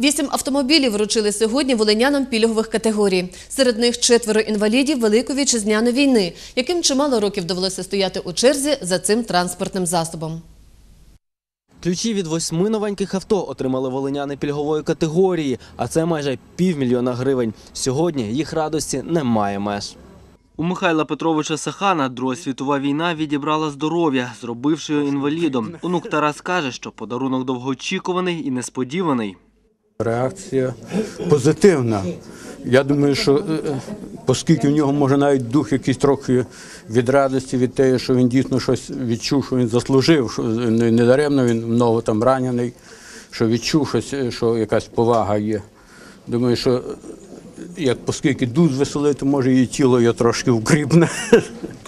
Вісім автомобілів вручили сьогодні волинянам пільгових категорій. Серед них четверо інвалідів Великої вітчизняної війни, яким чимало років довелося стояти у черзі за цим транспортним засобом. Ключі від восьми новеньких авто отримали волиняни пільгової категорії, а це майже півмільйона гривень. Сьогодні їх радості немає меж. У Михайла Петровича Сахана Друга світова війна відібрала здоров'я, зробивши його інвалідом. Онук Тарас каже, що подарунок довгоочікуваний і несподіваний. Реакція позитивна. Я думаю, що е, е, оскільки в нього може навіть дух якийсь трохи від радості, від того, що він дійсно щось відчув, що він заслужив, що не не даремно він много там ранений, що відчув щось, е, що якась повага є. Думаю, що е, як оскільки дух звеселий, то може і тіло його трошки укріпне.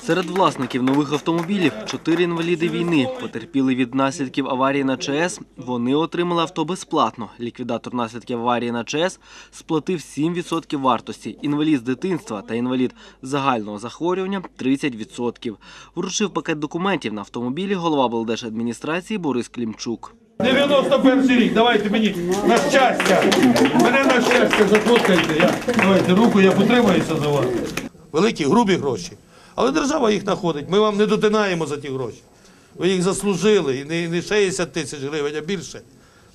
Серед власників нових автомобілів чотири інваліди війни потерпіли від наслідків аварії на ЧАЕС. Вони отримали авто безплатно. Ліквідатор наслідків аварії на ЧАЕС сплатив 7% вартості. Інвалід з дитинства та інвалід загального захворювання 30%. Вручив пакет документів на автомобілі голова облдержадміністрації Борис Клімчук. 91 рік, давайте мені на щастя. Мене на щастя зафоткайте. Я, давайте руку, я потримаюся за вас. Великі, грубі гроші. Але держава їх знаходить. Ми вам не дотинаємо за ті гроші. Ви їх заслужили. І не, не 60 тисяч гривень, а більше.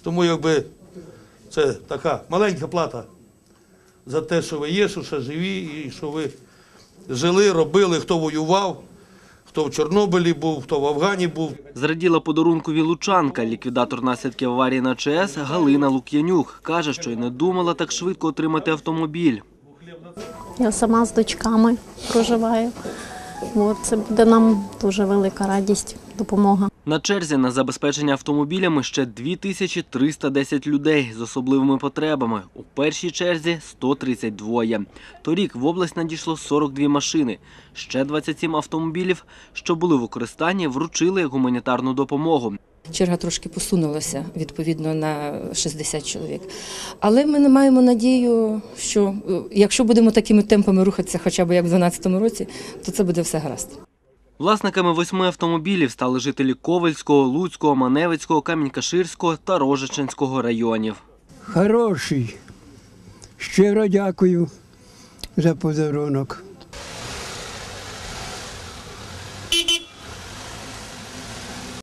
Тому якби це така маленька плата за те, що ви є, що ще живі, і що ви жили, робили, хто воював, хто в Чорнобилі був, хто в Афгані був. Зраділа подарункові лучанка. Ліквідатор наслідків аварії на ЧС Галина Лук'янюк каже, що й не думала так швидко отримати автомобіль. Я сама з дочками проживаю. Це буде нам дуже велика радість, допомога. На черзі на забезпечення автомобілями ще 2310 людей з особливими потребами. У першій черзі 132. Торік в область надійшло 42 машини. Ще 27 автомобілів, що були в використанні, вручили гуманітарну допомогу. Черга трошки посунулася відповідно на 60 чоловік. Але ми не маємо надію, що е, якщо будемо такими темпами рухатися, хоча б як в 2012 році, то це буде все гаразд. Власниками восьми автомобілів стали жителі Ковальського, Луцького, Маневицького, Камінь-Каширського та Рожичинського районів. Хороший. Щиро дякую за подарунок.